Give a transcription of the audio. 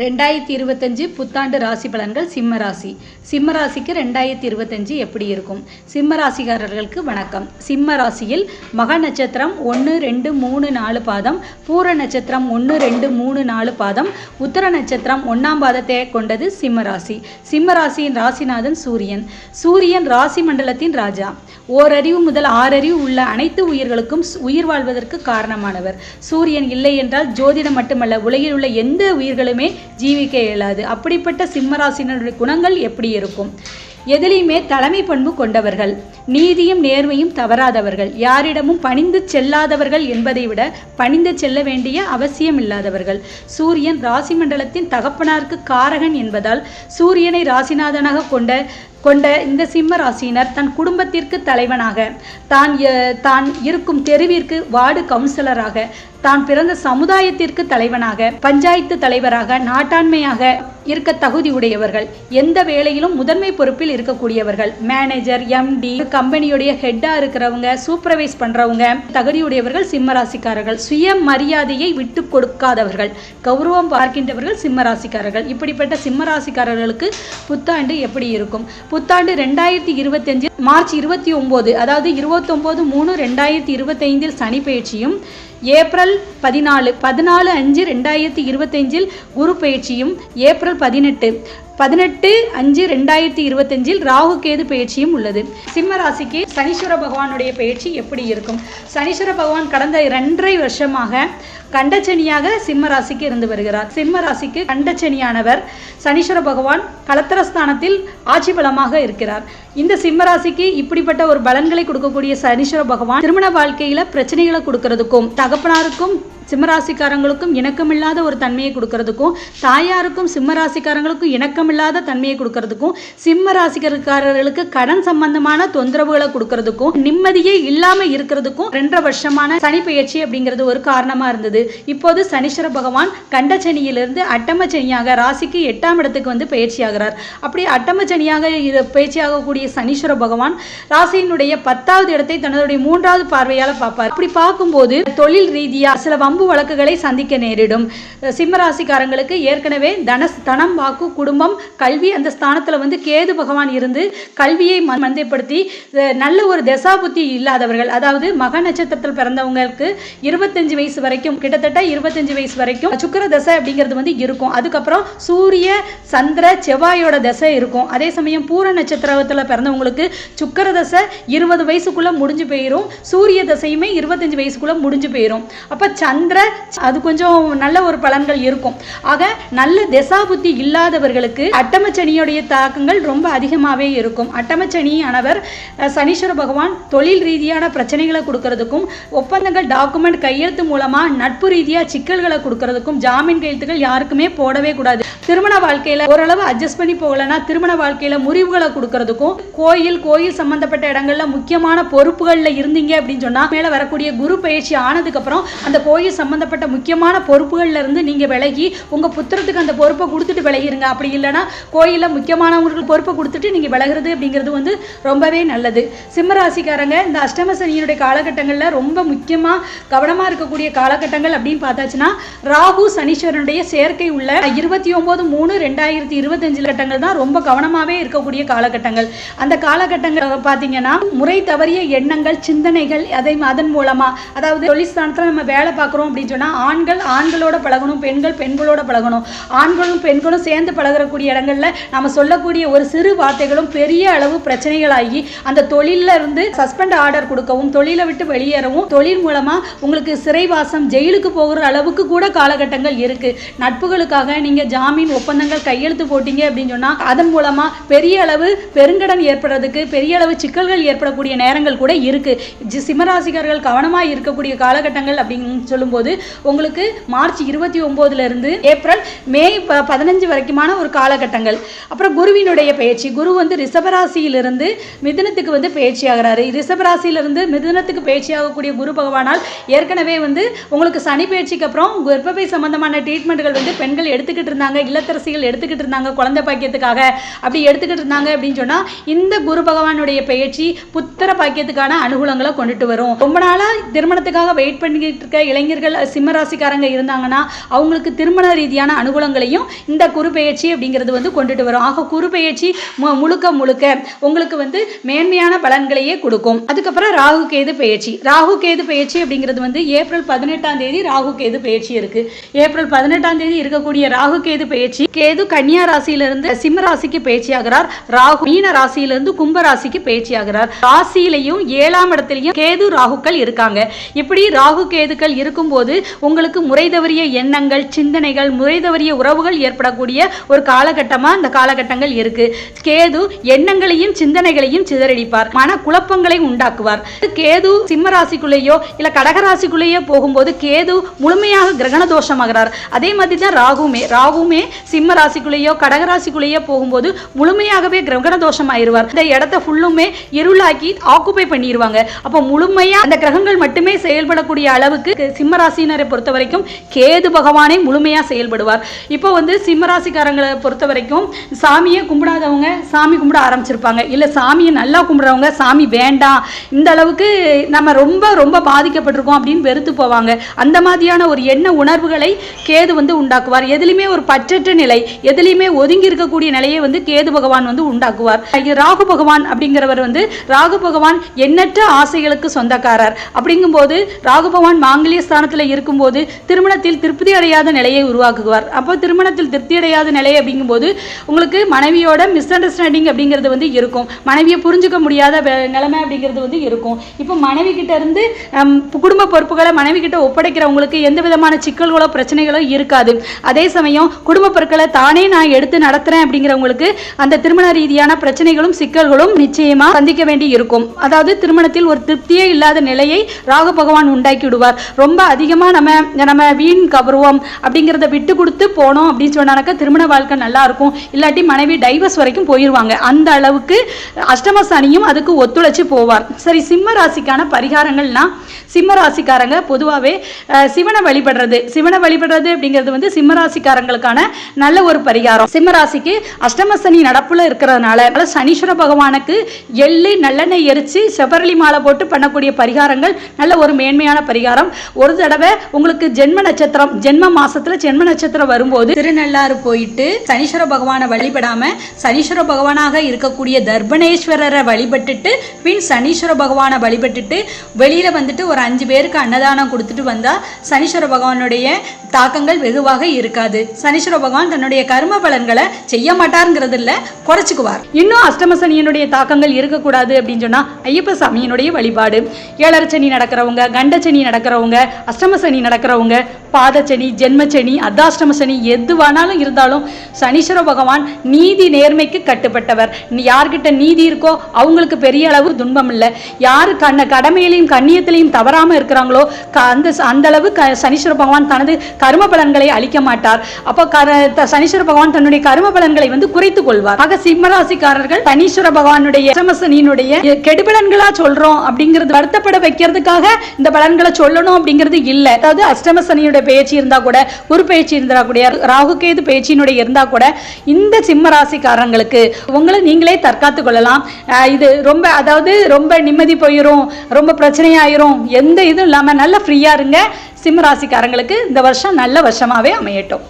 ரெண்டாயிரத்தி இருபத்தஞ்சு புத்தாண்டு ராசி பலன்கள் சிம்ம ராசி. சிம்ம ராசிக்கு ரெண்டாயிரத்தி இருபத்தஞ்சு எப்படி இருக்கும்? சிம்ம ராசிக்காரர்களுக்கு வணக்கம். சிம்ம ராசியில் மக நட்சத்திரம் ஒன்று ரெண்டு மூணு நாலு பாதம் பூர நட்சத்திரம் ஒன்று ரெண்டு மூணு நாலு பாதம் உத்தர நட்சத்திரம் ஒன்றாம் பாதத்தை கொண்டது சிம்ம ராசி. சிம்ம ராசியின் ராசிநாதன் சூரியன். சூரியன் ராசி மண்டலத்தின் ராஜா. ஓரறிவு முதல் ஆறறிவு உள்ள அனைத்து உயிர்களுக்கும் உயிர் வாழ்வதற்கு காரணமானவர். சூரியன் இல்லை என்றால் ஜோதிடம் மட்டுமல்ல உலகில் உள்ள எந்த உயிர்களுமே ஜீவிக்க இயலாது. அப்படிப்பட்ட சிம்மராசினருடைய குணங்கள் எப்படி இருக்கும்? எதிலையுமே தலைமை பண்பு கொண்டவர்கள். நீதியும் நேர்மையும் தவறாதவர்கள். யாரிடமும் பணிந்து செல்லாதவர்கள் என்பதை விட பணிந்து செல்ல வேண்டிய அவசியம் இல்லாதவர்கள் சூரியன் ராசி மண்டலத்தின் தகப்பனாருக்கு காரகன் என்பதால் சூரியனை ராசிநாதனாக கொண்ட கொண்ட இந்த சிம்ம ராசியினர் தன் குடும்பத்திற்கு தலைவனாக தான் தான் இருக்கும் தெருவிற்கு வார்டு கவுன்சிலராக தான் பிறந்த சமுதாயத்திற்கு தலைவனாக பஞ்சாயத்து தலைவராக நாட்டாண்மையாக இருக்க தகுதி உடையவர்கள். எந்த வேலையிலும் முதன்மை பொறுப்பில் இருக்கக்கூடியவர்கள். மேனேஜர் எம்டி கம்பெனியுடைய ஹெட்டாக இருக்கிறவங்க சூப்பர்வைஸ் பண்ணுறவங்க தகுதியுடையவர்கள் சிம்ம ராசிக்காரர்கள் சுய மரியாதையை விட்டு கொடுக்காதவர்கள். கௌரவம் பார்க்கின்றவர்கள் சிம்ம ராசிக்காரர்கள் இப்படிப்பட்ட சிம்ம ராசிக்காரர்களுக்கு புத்தாண்டு எப்படி இருக்கும்? புத்தாண்டு ரெண்டாயிரத்தி இருபத்தஞ்சு மார்ச் இருபத்தி ஒம்போது அதாவது இருபத்தொம்போது மூணு ரெண்டாயிரத்தி இருபத்தைந்தில் சனி பயிற்சியும் ஏப்ரல் பதினாலு பதினாலு அஞ்சு ரெண்டாயிரத்தி இருபத்தஞ்சில் குரு பயிற்சியும் ஏப்ரல் பதினெட்டு பதினெட்டு அஞ்சு ரெண்டாயிரத்தி இருபத்தஞ்சில் ராகு கேது பயிற்சியும் உள்ளது. சிம்ம ராசிக்கு சனீஸ்வர பகவானுடைய பயிற்சி எப்படி இருக்கும்? சனீஸ்வர பகவான் கடந்த இரண்டரை வருஷமாக கண்டச்சனியாக சிம்ம ராசிக்கு இருந்து வருகிறார். சிம்ம ராசிக்கு கண்டச்சனியானவர் சனீஸ்வர பகவான் கலத்திரஸ்தானத்தில் ஆட்சி பலமாக இருக்கிறார். இந்த சிம்ம ராசிக்கு இப்படிப்பட்ட ஒரு பலன்களை கொடுக்கக்கூடிய சனீஸ்வர பகவான் திருமண வாழ்க்கையில பிரச்சனைகளை கொடுக்கறதுக்கும் தகப்பனாருக்கும் சிம்மராசிக்காரங்களுக்கும் இணக்கமில்லாத ஒரு தன்மையை கொடுக்கறதுக்கும் தாயாருக்கும் சிம்மராசிக்காரங்களுக்கும் இணக்கமில்லாத தன்மையை கொடுக்கறதுக்கும் சிம்ம ராசிக்காரர்களுக்கு கடன் சம்பந்தமான தொந்தரவுகளை கொடுக்கறதுக்கும் நிம்மதியே இல்லாம இருக்கிறதுக்கும் ரெண்டரை வருஷமான சனி பயிற்சி அப்படிங்கிறது ஒரு காரணமா இருந்தது. இப்போது சனீஸ்வர பகவான் கண்ட சனியிலிருந்து அட்டம சனியாக ராசிக்கு எட்டாம் இடத்துக்கு வந்து பயிற்சி ஆகிறார். அப்படி அட்டம சனியாக இரு- பயிற்சியாகக்கூடிய சனீஸ்வர பகவான் ராசியினுடைய பத்தாவது இடத்தை தன்னுடைய மூன்றாவது பார்வையால் பார்ப்பார். அப்படி பார்க்கும்போது தொழில் ரீதியா சில வம்பு வழக்குகளை சந்திக்க நேரிடும். சிம்மராசிக்காரங்களுக்கு ஏற்கனவே தன தனம் வாக்கு குடும்பம் கல்வி அந்த ஸ்தானத்தில் வந்து கேது பகவான் இருந்து கல்வியை மந்தைப்படுத்தி நல்ல ஒரு தசாபுத்தி இல்லாதவர்கள் அதாவது மக நட்சத்திரத்தில் பிறந்தவங்களுக்கு இருபத்தஞ்சு வயசு வரைக்கும் கிட்டத்தட்ட இருபத்தஞ்சு வயசு வரைக்கும் சுக்கிர தசை அப்படிங்கிறது வந்து இருக்கும். அதுக்கப்புறம் சூரிய சந்திர செவ்வாயோட தசை இருக்கும். அதே சமயம் பூர நட்சத்திரத்தில் பிறந்தவங்களுக்கு சுக்கிர தசை இருபது வயசுக்குள்ளே முடிஞ்சு போயிடும் சூரிய தசையுமே இருபத்தஞ்சு வயசுக்குள்ள முடிஞ்சு போயிடும் அப்போ சந்திர அது கொஞ்சம் நல்ல ஒரு பலன்கள் இருக்கும். ஆக நல்ல தசாபுத்தி இல்லாதவர்களுக்கு அட்டமச்சனியுடைய தாக்கங்கள் ரொம்ப அதிகமாகவே இருக்கும். அட்டமச்சனி ஆனவர் சனீஸ்வர பகவான் தொழில் ரீதியான பிரச்சனைகளை கொடுக்கறதுக்கும் ஒப்பந்தங்கள் டாக்குமெண்ட் கையெழுத்து மூலமா நட்பு ரீதியாக சிக்கல்களை கொடுக்கறதுக்கும் ஜாமீன் கையெழுத்துகள் யாருக்குமே போடவே கூடாது. திருமண வாழ்க்கையில ஓரளவு அட்ஜஸ்ட் பண்ணி போகலன்னா திருமண வாழ்க்கையில முறிவுகளை கொடுக்கறதுக்கும் கோயில் கோயில் சம்பந்தப்பட்ட இடங்கள்ல முக்கியமான பொறுப்புகள்ல இருந்தீங்க அப்படின்னு சொன்னா மேல வரக்கூடிய குரு பயிற்சி ஆனதுக்கு அப்புறம் அந்த கோயில் சம்பந்தப்பட்ட முக்கியமான பொறுப்புகள்ல இருந்து நீங்க விலகி உங்க புத்திரத்துக்கு அந்த பொறுப்பை கொடுத்துட்டு விலகிருங்க. அப்படி இல்லைன்னா கோயிலில் முக்கியமானவங்களுக்கு பொறுப்பை கொடுத்துட்டு நீங்க விலகிறது அப்படிங்கிறது வந்து ரொம்பவே நல்லது. சிம்ம ராசிக்காரங்க இந்த அஷ்டம சனியினுடைய காலகட்டங்களில் ரொம்ப முக்கியமா கவனமா இருக்கக்கூடிய காலகட்டங்கள் அப்படின்னு பார்த்தாச்சுன்னா ராகு சனீஸ்வரனுடைய சேர்க்கை உள்ள இருபத்தி ஒன்பது மூணு ரெண்டாயிரத்தி இருபத்தஞ்சு கட்டங்கள் தான் ரொம்ப கவனமாவே இருக்கக்கூடிய காலகட்டங்கள். அந்த காலகட்டங்கள் பார்த்தீங்கன்னா முறை தவறிய எண்ணங்கள் சிந்தனைகள் அதை அதன் மூலமாக அதாவது தொழிற்ஸ்தானத்தில் நம்ம வேலை பார்க்குறோம் அப்படின்னு சொன்னா ஆண்கள் ஆண்களோட பழகணும் பெண்கள் பெண்களோட பழகணும். ஆண்களும் பெண்களும் சேர்ந்து பழகிறக்கூடிய இடங்கள்ல நம்ம சொல்லக்கூடிய ஒரு சிறு வார்த்தைகளும் பெரிய அளவு பிரச்சனைகளாகி அந்த தொழில்ல இருந்து சஸ்பெண்ட் ஆர்டர் கொடுக்கவும் தொழிலை விட்டு வெளியேறவும் தொழில் மூலமா உங்களுக்கு சிறைவாசம் ஜெயிலுக்கு போகிற அளவுக்கு கூட காலகட்டங்கள் இருக்கு. நட்புகளுக்காக நீங்க ஜாமீன் ஒப்பந்தங்கள் கையெழுத்து போட்டீங்க அப்படின்னு சொன்னா அதன் மூலமா பெரிய அளவு பெருங்கடன் ஏற்படுறதுக்கு பெரிய அளவு சிக்கல்கள் ஏற்படக்கூடிய நேரங்கள் கூட இருக்கு. சிம்மராசிகர்கள் சிம்மராசிக்காரர்கள் கவனமா இருக்கக்கூடிய காலகட்டங்கள் அப்படின்னு சொல்லும்போது போது உங்களுக்கு மார்ச் இருபத்தி ஒம்போதுலேருந்து இருந்து ஏப்ரல் மே ப- பதினஞ்சு வரைக்குமான ஒரு காலகட்டங்கள். அப்புறம் குருவினுடைய பயிற்சி. குரு வந்து ரிஷபராசியிலிருந்து மிதுனத்துக்கு வந்து பயிற்சி ஆகிறாரு. ரிஷபராசியிலிருந்து மிதுனத்துக்கு பயிற்சி ஆகக்கூடிய குரு பகவானால் ஏற்கனவே வந்து உங்களுக்கு சனி பயிற்சிக்கு அப்புறம் கர்ப்பப்பை சம்பந்தமான ட்ரீட்மெண்ட்கள் வந்து பெண்கள் எடுத்துக்கிட்டு இருந்தாங்க. இல்லத்தரசிகள் எடுத்துக்கிட்டு இருந்தாங்க. குழந்தை பாக்கியத்துக்காக அப்படி எடுத்துக்கிட்டு இருந்தாங்க அப்படின்னு சொன்னால் இந்த குரு பகவானுடைய பயிற்சி புத்திர பாக்கியத்துக்கான அனுகூலங்களை கொண்டுட்டு வரும். ரொம்ப நாளாக திருமணத்துக்காக வெயிட் பண்ணிக்கிட்டு இருக்க இளைஞர்கள் சிம்மராசிக்காரங்க இருந்தாங்கன்னா அவங்களுக்கு திருமண ரீதியான அனுகூலங்களையும் இந்த குரு அப்படிங்கிறது வந்து கொண்டுட்டு வரும். ஆக குரு முழுக்க முழுக்க உங்களுக்கு வந்து மேன்மையான பலன்களையே கொடுக்கும். அதுக்கப்புறம் ராகு கேது பெயர்ச்சி. ராகு கேது பெயர்ச்சி அப்படிங்கிறது வந்து ஏப்ரல் பதினெட்டாம் தேதி ராகு கேது பெயர்ச்சி இருக்கு. ஏப்ரல் பதினெட்டாம் தேதி இருக்கக்கூடிய ராகு கேது பெயர்ச்சி கேது கன்னியா ராசியிலிருந்து சிம்ம ராசிக்கு பெயர்ச்சி ஆகிறார். ராகு மீன ராசியிலிருந்து கும்ப ராசிக்கு பெயர்ச்சி ஆகிறார். ராசியிலையும் ஏழாம் இடத்திலையும் கேது ராகுக்கள் இருக்காங்க. இப்படி ராகு கேதுக்கள் இருக்கும் இருக்கும்போது உங்களுக்கு முறை தவறிய எண்ணங்கள் சிந்தனைகள் முறை தவறிய உறவுகள் ஏற்படக்கூடிய ஒரு காலகட்டமாக அந்த காலகட்டங்கள் இருக்கு. கேது எண்ணங்களையும் சிந்தனைகளையும் சிதறடிப்பார் மன குழப்பங்களை உண்டாக்குவார். கேது சிம்ம ராசிக்குள்ளேயோ இல்ல போகும்போது கேது முழுமையாக கிரகண தோஷமாகிறார் அதே மாதிரி தான் ராகுமே ராகுமே சிம்ம ராசிக்குள்ளேயோ கடகராசிக்குள்ளேயோ போகும்போது முழுமையாகவே கிரகண தோஷம் ஆயிடுவார் இந்த இடத்த ஃபுல்லுமே இருளாக்கி ஆக்குப்பை பண்ணிடுவாங்க அப்போ முழுமையா அந்த கிரகங்கள் மட்டுமே செயல்படக்கூடிய அளவுக்கு சிம்ம சிம்மராசினரை பொறுத்த வரைக்கும் கேது பகவானே முழுமையாக செயல்படுவார். இப்போ வந்து சிம்மராசிக்காரங்களை பொறுத்த வரைக்கும் சாமியை கும்பிடாதவங்க சாமி கும்பிட ஆரம்பிச்சிருப்பாங்க. இல்லை சாமியை நல்லா கும்பிடுறவங்க சாமி வேண்டாம். இந்த அளவுக்கு நம்ம ரொம்ப ரொம்ப பாதிக்கப்பட்டிருக்கோம் அப்படின்னு வெறுத்து போவாங்க. அந்த மாதிரியான ஒரு எண்ண உணர்வுகளை கேது வந்து உண்டாக்குவார். எதுலையுமே ஒரு பற்றற்ற நிலை எதுலையுமே ஒதுங்கி இருக்கக்கூடிய நிலையை வந்து கேது பகவான் வந்து உண்டாக்குவார். ராகு பகவான் அப்படிங்கிறவர் வந்து ராகு பகவான் எண்ணற்ற ஆசைகளுக்கு சொந்தக்காரர். அப்படிங்கும்போது ராகு பகவான் மாங்கல்ய ஸ்தானத்தில் இருக்கும்போது திருமணத்தில் திருப்தி அடையாத நிலையை உருவாக்குவார். அப்போ திருமணத்தில் திருப்தி அடையாத நிலை அப்படிங்கும்போது உங்களுக்கு மனைவியோட மிஸ் அண்டர்ஸ்டாண்டிங் அப்படிங்கிறது வந்து இருக்கும். மனைவியை புரிஞ்சுக்க முடியாத நிலைமை அப்படிங்கிறது வந்து இருக்கும். இப்போ மனைவி கிட்ட இருந்து குடும்ப பொறுப்புகளை மனைவி கிட்ட ஒப்படைக்கிறவங்களுக்கு எந்த விதமான சிக்கல்களோ பிரச்சனைகளோ இருக்காது. அதே சமயம் குடும்ப பொருட்களை தானே நான் எடுத்து நடத்துறேன் அப்படிங்கிறவங்களுக்கு அந்த திருமண ரீதியான பிரச்சனைகளும் சிக்கல்களும் நிச்சயமா சந்திக்க வேண்டி இருக்கும். அதாவது திருமணத்தில் ஒரு திருப்தியே இல்லாத நிலையை ராகு பகவான் உண்டாக்கி விடுவார். ரொம்ப அதிகமாக நம்ம நம்ம வீண் கவருவோம் அப்படிங்கிறத விட்டு கொடுத்து போனோம் அப்படின்னு சொன்னாக்க திருமண வாழ்க்கை நல்லா இருக்கும். இல்லாட்டி மனைவி டைவர்ஸ் வரைக்கும் போயிடுவாங்க அந்த அளவுக்கு அஷ்டம சனியும் அதுக்கு ஒத்துழைச்சு போவார். சரி சிம்ம ராசிக்கான பரிகாரங்கள்னா சிம்ம ராசிக்காரங்க பொதுவாகவே சிவனை வழிபடுறது. சிவனை வழிபடுறது அப்படிங்கிறது வந்து சிம்ம ராசிக்காரங்களுக்கான நல்ல ஒரு பரிகாரம். சிம்ம ராசிக்கு அஷ்டம சனி நடப்புல இருக்கிறதுனால சனீஸ்வர பகவானுக்கு எள்ளு நல்லெண்ணெய் எரிச்சு செபரளி மாலை போட்டு பண்ணக்கூடிய பரிகாரங்கள் நல்ல ஒரு மேன்மையான பரிகாரம். ஒரு தடவை உங்களுக்கு ஜென்ம நட்சத்திரம் ஜென்ம மாசத்துல ஜென்ம நட்சத்திரம் வரும்போது திருநள்ளாறு போயிட்டு சனீஸ்வர பகவானை வழிபடாம சனீஸ்வர பகவானாக இருக்கக்கூடிய தர்பணேஸ்வரரை வழிபட்டுட்டு பின் சனீஸ்வர பகவானை வழிபட்டுட்டு வெளியில வந்துட்டு ஒரு அஞ்சு பேருக்கு அன்னதானம் கொடுத்துட்டு வந்தா சனீஸ்வர பகவானுடைய தாக்கங்கள் வெகுவாக இருக்காது. சனீஸ்வர பகவான் தன்னுடைய கர்ம பலன்களை செய்ய மாட்டாருங்கிறது இல்ல குறைச்சிக்குவார். இன்னும் அஷ்டமசனியினுடைய தாக்கங்கள் இருக்கக்கூடாது அப்படின்னு சொன்னா ஐயப்ப சாமியினுடைய வழிபாடு. ஏழரை சனி நடக்கிறவங்க கண்டச்சனி நடக்கிறவங்க அஷ்டம சனி நடக்கிறவங்க பாதச்சனி ஜென்மச்சனி அர்த்தாஷ்டம சனி எதுவானாலும் இருந்தாலும் சனீஸ்வர பகவான் நீதி நேர்மைக்கு கட்டுப்பட்டவர். யார்கிட்ட நீதி இருக்கோ அவங்களுக்கு பெரிய அளவு துன்பம் இல்லை. யார் கண்ண கடமையிலையும் கண்ணியத்திலையும் தவறாமல் இருக்கிறாங்களோ க- அந்த அந்த அளவு க சனீஸ்வர பகவான் தனது கர்ம பலன்களை அளிக்க மாட்டார். அப்போ கர த- சனீஸ்வர பகவான் தன்னுடைய கர்ம பலன்களை வந்து குறைத்துக் கொள்வார். ஆக சிம்மராசிக்காரர்கள் சனீஸ்வர பகவானுடைய அஷ்டமசனியினுடைய கெடுபலன்களா சொல்றோம் அப்படிங்கிறது வருத்தப்பட வைக்கிறதுக்காக இந்த பலன்களை சொல்லணும் அப்படிங்கிறது இல்லை. அதாவது அஷ்டமசனியுடைய பேச்சு இருந்தால் கூட குரு பேச்சு இருந்தால் கூட ராகு கேது பேச்சினுடைய இருந்தால் கூட இந்த சிம்ம ராசிக்காரங்களுக்கு உங்களை நீங்களே தற்காத்து கொள்ளலாம். இது ரொம்ப அதாவது ரொம்ப நிம்மதி போயிடும் ரொம்ப பிரச்சனையாயிரும். எந்த இதுவும் இல்லாமல் நல்ல ஃப்ரீயாக இருங்க. சிம்ம ராசிக்காரங்களுக்கு இந்த வருஷம் நல்ல வருஷமாகவே அமையட்டும்.